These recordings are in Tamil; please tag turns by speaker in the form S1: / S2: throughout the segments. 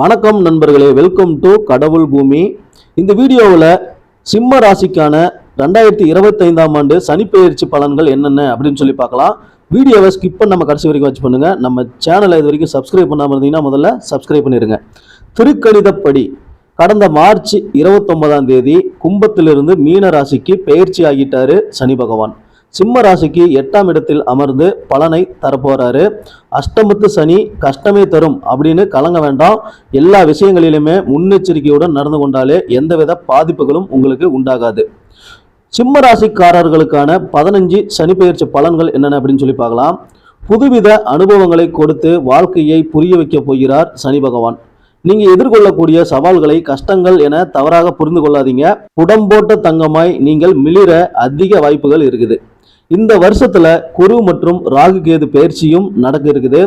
S1: வணக்கம் நண்பர்களே வெல்கம் டு கடவுள் பூமி. இந்த வீடியோவில் சிம்ம ராசிக்கான ரெண்டாயிரத்தி இருபத்தைந்தாம் ஆண்டு சனிப்பெயர்ச்சி பலன்கள் என்னென்ன அப்படின்னு சொல்லி பார்க்கலாம். வீடியோவை ஸ்கிப் நம்ம கடைசி வரைக்கும் வச்சு பண்ணுங்க. நம்ம சேனலை இது வரைக்கும் சப்ஸ்கிரைப் பண்ணாமல் இருந்தீங்கன்னா முதல்ல சப்ஸ்கிரைப் பண்ணிடுங்க திருக்கணிதப்படி கடந்த மார்ச் இருபத்தொன்பதாம் தேதி கும்பத்திலிருந்து மீன ராசிக்கு பெயர்ச்சி ஆகிட்டாரு சனி பகவான். சிம்ம ராசிக்கு எட்டாம் இடத்தில் அமர்ந்து பலனை தரப்போறாரு. அஷ்டமத்து சனி கஷ்டமே தரும் அப்படின்னு கலங்க வேண்டாம். எல்லா விஷயங்களிலுமே முன்னெச்சரிக்கையுடன் நடந்து கொண்டாலே எந்தவித பாதிப்புகளும் உங்களுக்கு உண்டாகாது. சிம்ம ராசிக்காரர்களுக்கான பதினஞ்சு சனிப்பெயர்ச்சி பலன்கள் என்னென்ன அப்படின்னு சொல்லி பார்க்கலாம். புதுவித அனுபவங்களை கொடுத்து வாழ்க்கையை புரிய வைக்க போகிறார் சனி பகவான். நீங்க எதிர்கொள்ளக்கூடிய சவால்களை கஷ்டங்கள் என தவறாக புரிந்து கொள்ளாதீங்க. உடம்போட்ட தங்கமாய் நீங்கள் மிளிர அதிக வாய்ப்புகள் இருக்குது. இந்த வருஷத்துல குரு மற்றும் ராகு கேது பயிற்சியும் நடக்க இருக்குது.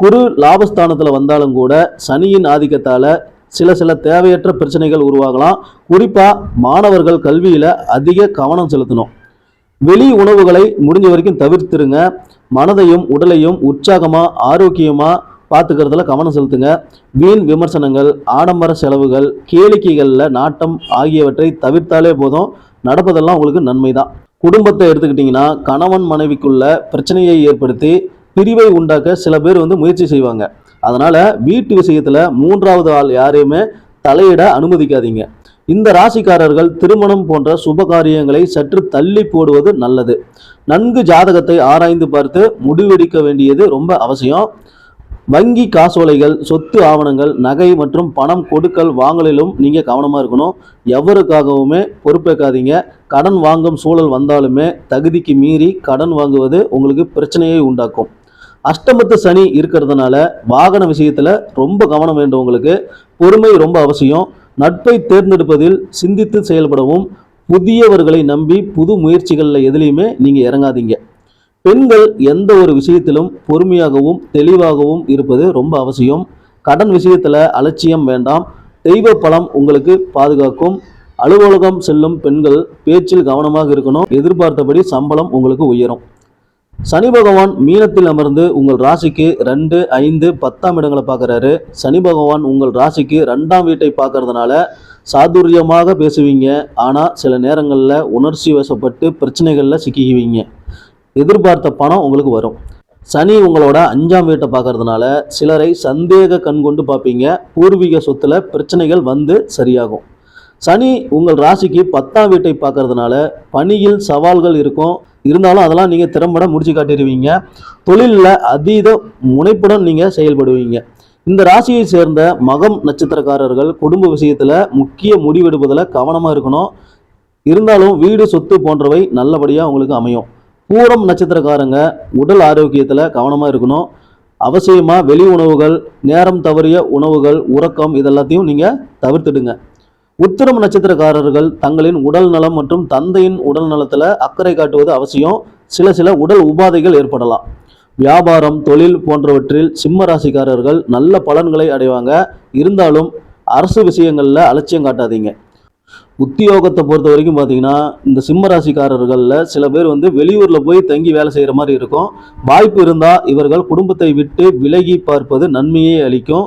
S1: குரு லாபஸ்தானத்துல வந்தாலும் கூட சனியின் ஆதிக்கத்தால சில சில தேவையற்ற பிரச்சனைகள் உருவாகலாம். குறிப்பா மாணவர்கள் கல்வியில அதிக கவனம் செலுத்தணும். வெளி உணவுகளை முடிஞ்ச வரைக்கும் தவிர்த்துருங்க. மனதையும் உடலையும் உற்சாகமா ஆரோக்கியமா பார்த்துக்கிறதுல கவனம் செலுத்துங்க. வீண் விமர்சனங்கள் ஆடம்பர செலவுகள் கேளிக்கைகளில் நாட்டம் ஆகியவற்றை தவிர்த்தாலே போதும். நடப்பதெல்லாம் உங்களுக்கு நன்மை தான் குடும்பத்தை எடுத்துக்கிட்டிங்கன்னா கணவன் மனைவிக்குள்ள பிரச்சனையை ஏற்படுத்தி பிரிவை உண்டாக்க சில பேர் வந்து முயற்சி செய்வாங்க. அதனால் வீட்டு விஷயத்தில் மூன்றாவது ஆள் யாரையுமே தலையிட அனுமதிக்காதீங்க. இந்த ராசிக்காரர்கள் திருமணம் போன்ற சுப காரியங்களை சற்று தள்ளி போடுவது நல்லது. நன்கு ஜாதகத்தை ஆராய்ந்து பார்த்து முடிவெடுக்க வேண்டியது ரொம்ப அவசியம். வங்கி காசோலைகள் சொத்து ஆவணங்கள் நகை மற்றும் பணம் கொடுக்கல் வாங்கலிலும் நீங்கள் கவனமாக இருக்கணும். எவருக்காகவுமே பொறுப்பேற்காதீங்க. கடன் வாங்கும் சூழல் வந்தாலுமே தகுதிக்கு மீறி கடன் வாங்குவது உங்களுக்கு பிரச்சனையை உண்டாக்கும். அஷ்டமத்து சனி இருக்கிறதுனால வாகன விஷயத்தில் ரொம்ப கவனம் வேண்டும் உங்களுக்கு. பொறுமை ரொம்ப அவசியம். நட்பை தேர்ந்தெடுப்பதில் சிந்தித்து செயல்படவும் புதியவர்களை நம்பி புது முயற்சிகளில் எதுலேயுமே நீங்கள் இறங்காதீங்க. பெண்கள் எந்த ஒரு விஷயத்திலும் பொறுமையாகவும் தெளிவாகவும் இருப்பது ரொம்ப அவசியம். கடன் விஷயத்தில் அலட்சியம் வேண்டாம். தெய்வ பலம் உங்களுக்கு பாதுகாக்கும். அலுவலகம் செல்லும் பெண்கள் பேச்சில் கவனமாக இருக்கணும். எதிர்பார்த்தபடி சம்பளம் உங்களுக்கு உயரும். சனி பகவான் மீனத்தில் அமர்ந்து உங்கள் ராசிக்கு ரெண்டு ஐந்து பத்தாம் இடங்களை பார்க்குறாரு. சனி பகவான் உங்கள் ராசிக்கு ரெண்டாம் வீட்டை பார்க்கறதுனால சாதுரியமாக பேசுவீங்க. ஆனால் சில நேரங்களில் உணர்ச்சி வசப்பட்டு பிரச்சனைகளில் சிக்கிக்குவீங்க. எதிர்பார்த்த பணம் உங்களுக்கு வரும். சனி உங்களோட அஞ்சாம் வீட்டை பார்க்கறதுனால சிலரை சந்தேக கண் கொண்டு பார்ப்பீங்க. பூர்வீக சொத்துல பிரச்சனைகள் வந்து சரியாகும். சனி உங்கள் ராசிக்கு பத்தாம் வீட்டை பார்க்கறதுனால பணியில் சவால்கள் இருக்கும். இருந்தாலும் அதெல்லாம் நீங்கள் திறம்பட முடிச்சு காட்டிடுவீங்க. தொழிலில் அதீத முனைப்புடன் நீங்கள் செயல்படுவீங்க. இந்த ராசியை சேர்ந்த மகம் நட்சத்திரக்காரர்கள் குடும்ப விஷயத்தில் முக்கிய முடிவெடுப்பதில் கவனமாக இருக்கணும். இருந்தாலும் வீடு சொத்து போன்றவை நல்லபடியாக உங்களுக்கு அமையும். பூரம் நட்சத்திரக்காரங்க உடல் ஆரோக்கியத்தில் கவனமாக இருக்கணும். அவசியமாக வெளி உணவுகள் நேரம் தவறிய உணவுகள் உறக்கம் இதெல்லாத்தையும் நீங்கள் தவிர்த்துடுங்க. உத்திரம் நட்சத்திரக்காரர்கள் தங்களின் உடல் நலம் மற்றும் தந்தையின் உடல் நலத்தில் அக்கறை காட்டுவது அவசியம். சில சில உடல் உபாதைகள் ஏற்படலாம். வியாபாரம் தொழில் போன்றவற்றில் சிம்ம ராசிக்காரர்கள் நல்ல பலன்களை அடைவாங்க. இருந்தாலும் அரசு விஷயங்களில் அலட்சியம் காட்டாதீங்க. உத்தியோகத்தை பொறுத்த வரைக்கும் பார்த்தீங்கன்னா இந்த சிம்ம ராசிக்காரர்களில் சில பேர் வந்து வெளியூரில் போய் தங்கி வேலை செய்கிற மாதிரி இருக்கும். வாய்ப்பு இருந்தால் இவர்கள் குடும்பத்தை விட்டு விலகி பார்ப்பது நன்மையை அளிக்கும்.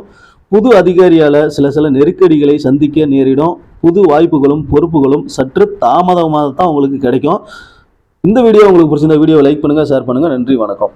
S1: புது அதிகாரியால் சில சில நெருக்கடிகளை சந்திக்க நேரிடும். புது வாய்ப்புகளும் பொறுப்புகளும் சற்று தாமதமாக தான் உங்களுக்கு கிடைக்கும். இந்த வீடியோ உங்களுக்கு பிடிச்சிருந்த வீடியோ லைக் பண்ணுங்கள் ஷேர் பண்ணுங்கள் நன்றி வணக்கம்.